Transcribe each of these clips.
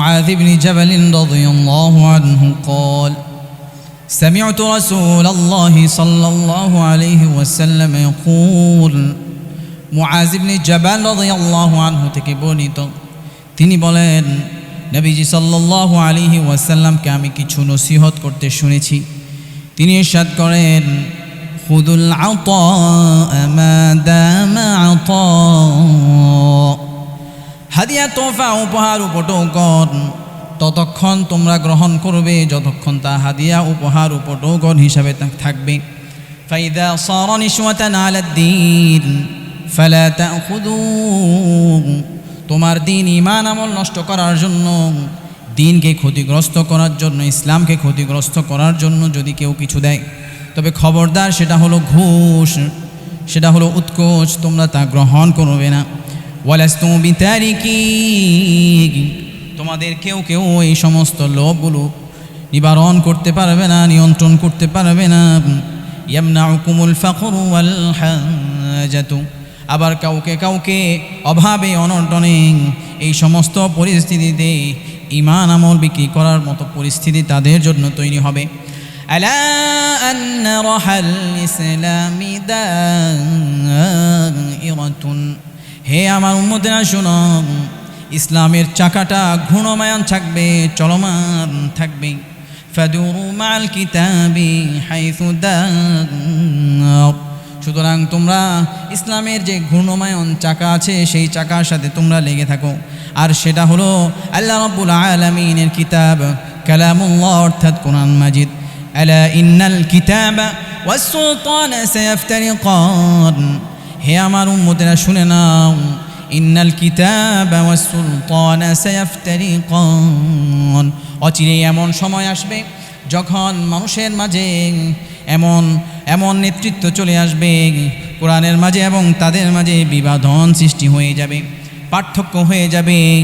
معاذ بن جبل رضي الله عنه قال سمعت رسول الله صلى الله عليه وسلم يقول মুআজ ইবনে জাবাল রাদিয়াল্লাহু আনহু থেকে বর্ণিত তিনি বলেন নবীজি সাল্লাল্লাহু আলাইহি ওয়াসাল্লামকে আমি কিছু নসিহত করতে শুনেছি তিনি ইরশাদ করেন খুদুল আতা মা দামা আতা হাদিয়া তোফা উপহার উপটৌকন ততক্ষণ তোমরা গ্রহণ করবে, যতক্ষণ তা হাদিয়া উপহার উপটৌকন হিসাবে থাকবে। ফাইদা সরণ ইসমাতান আলাদ্দিন ফেলা তা তোমার দিন ইমান আমল নষ্ট করার জন্য, দিনকে ক্ষতিগ্রস্ত করার জন্য, ইসলামকে ক্ষতিগ্রস্ত করার জন্য যদি কেউ কিছু দেয়। তবে খবরদার সেটা হলো ঘুষ, সেটা হলো উৎকোচ, তোমরা তা গ্রহণ করবে না। ওয়ালাস্তু বিতারিকি তোমাদের কেউ কেউ এই সমস্ত লোভগুলো নিবারণ করতে পারবে না নিয়ন্ত্রণ করতে পারবে না ইয়ামনাউকুমুল ফাকর ওয়াল হাজাতু আবার কাউকে কাউকে অভাবে অনটনে এই সমস্ত পরিস্থিতিতে ইমান আমল বিক্রি করার মতো পরিস্থিতি তাদের জন্য তৈরি হবে আলা أن رحى الإسلام دائرة হে আমার উম্মতেরা, শোনো। ইসলামের চাকাটা ঘূর্ণমায়ান থাকবে, চলমান থাকবে। মাল কিতাবি সুতরাং তোমরা ইসলামের যে ঘূর্ণমায়ন চাকা আছে, সেই চাকার সাথে তোমরা লেগে থাকো। আর সেটা হলো আল্লাহ রব্বুল আলমিনের কিতাব, কালামুল্লাহ, অর্থাৎ কোরআন মাজিদ। আলা ইন্নাল কিতাব ওয়াসুলতান সায়াফতারিকান। হে আমার উম্মতেরা, শুনে নাও। ইন্নাল কিতাব ওয়াসুলতান সায়াফতারিকান। অচিরে এমন সময় আসবে যখন মানুষের মাঝে এমন এমন নেতৃত্ব চলে আসবে। কোরআনের মাঝে এবং তাদের মাঝে বিবাদন সৃষ্টি হয়ে যাবে, পার্থক্য হয়ে যাবে।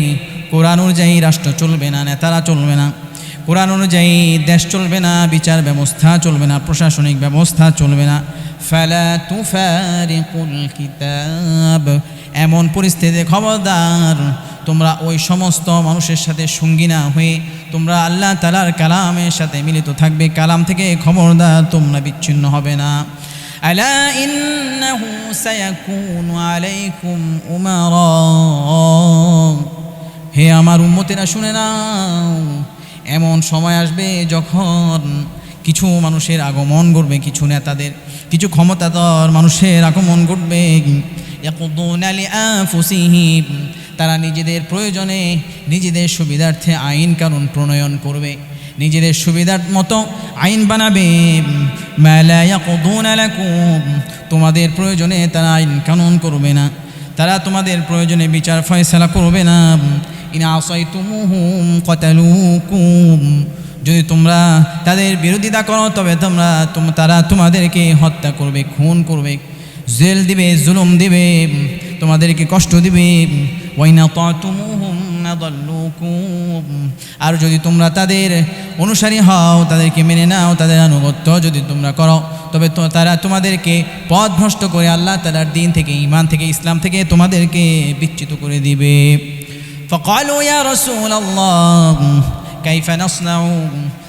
কোরআন অনুযায়ী রাষ্ট্র চলবে না, নেতারা চলবে না। কোরআন অনুযায়ী দেশ চলবে না, বিচার ব্যবস্থা চলবে না, প্রশাসনিক ব্যবস্থা চলবে না। ফেলা তুফারিকুল কিতাব, এমন পরিস্থিতিতে খবরদার, তোমরা ওই সমস্ত মানুষের সাথে সঙ্গী না হয়ে তোমরা আল্লাহ তালার কালামের সাথে মিলিত থাকবে, কালাম থেকে খবরদার তোমরা বিচ্ছিন্ন হবে না। আলাইকুম হে আমার উম্মতেরা শুনে নাও এমন সময় আসবে যখন কিছু মানুষের আগমন ঘটবে, কিছু নেতাদের, কিছু ক্ষমতাধর মানুষের আগমন ঘটবে। তারা নিজেদের প্রয়োজনে নিজেদের সুবিধার্থে আইন কানুন প্রণয়ন করবে, নিজেদের সুবিধার মতো আইন বানাবে। তোমাদের প্রয়োজনে তারা আইন কানুন করবে না, তারা তোমাদের প্রয়োজনে বিচার ফয়সলা করবে না। ইনা আসাইতুমুহুম কতালুকুম যদি তোমরা তাদের বিরোধিতা করো, তবে তোমরা তোম- তারা তোমাদেরকে হত্যা করবে, খুন করবে, জেল দিবে, জুলুম দিবে, তোমাদেরকে কষ্ট দিবে। ওয়াইনা নাদাল্লুকুম। আর যদি তোমরা তাদের অনুসারী হও, তাদেরকে মেনে নাও, তাদের আনুগত্য যদি তোমরা করো, তবে তারা তোমাদেরকে পথ ভ্রষ্ট করে আল্লাহ তালার দিন থেকে ইমান থেকে, ইসলাম থেকে তোমাদেরকে বিচ্যুত করে দিবে। فقالوا يا رسول الله كيف نصنع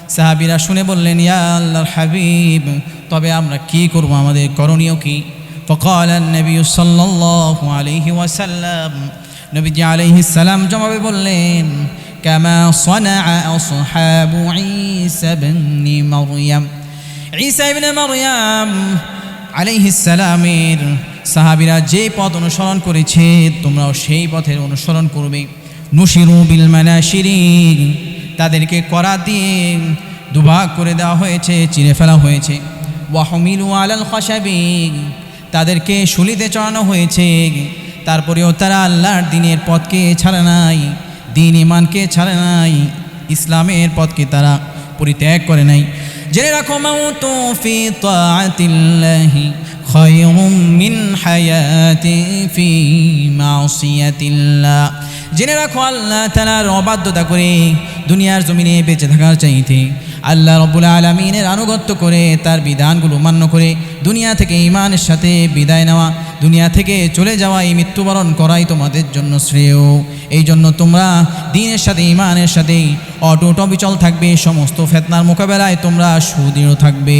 সাহাবিরা শুনে বললেন ইয়া আল্লাহর হাবিব তবে আমরা কি করব আমাদের করণীয় কি فقال النبي صلى الله عليه وسلم নবীজি আলাইহিস সালাম জবাবে বললেন كما صنع أصحاب عيسى بن مريم ঈসা ইবনে মারইয়াম আলাইহিস সালামের সাহাবীরা যে পথ অনুসরণ করেছে তোমরাও সেই পথের অনুসরণ করবে নুশিরু বিল মানাশিরি তাদেরকে করা দিয়ে দুভাগ করে দেওয়া হয়েছে, চিরে ফেলা হয়েছে। ওয়াহমিলু আলাল খাসাবি তাদেরকে শুলিতে চড়ানো হয়েছে। তারপরেও তারা আল্লাহর দিনের পথকে ছাড়ে নাই, দিন ইমানকে ছাড়ে নাই, ইসলামের পথকে তারা পরিত্যাগ করে নাই। জেনে রাখো মাউত ফি তাআতিল্লাহি খায়রুম মিন হায়াতি ফি মাসিয়াতিল্লাহ। জেনে রাখো, আল্লাহ তাআলার অবাধ্যতা করে দুনিয়ার জমিনে বেঁচে থাকার চাইতে আল্লাহ রব্বুল আলমিনের আনুগত্য করে তার বিধানগুলো মান্য করে দুনিয়া থেকে ইমানের সাথে বিদায় নেওয়া, দুনিয়া থেকে চলে যাওয়া এই মৃত্যুবরণ করাই তোমাদের জন্য শ্রেয়। এই জন্য তোমরা দিনের সাথে ইমানের সাথে অটুট অবিচল থাকবে, সমস্ত ফেতনার মোকাবেলায় তোমরা সুদৃঢ় থাকবে।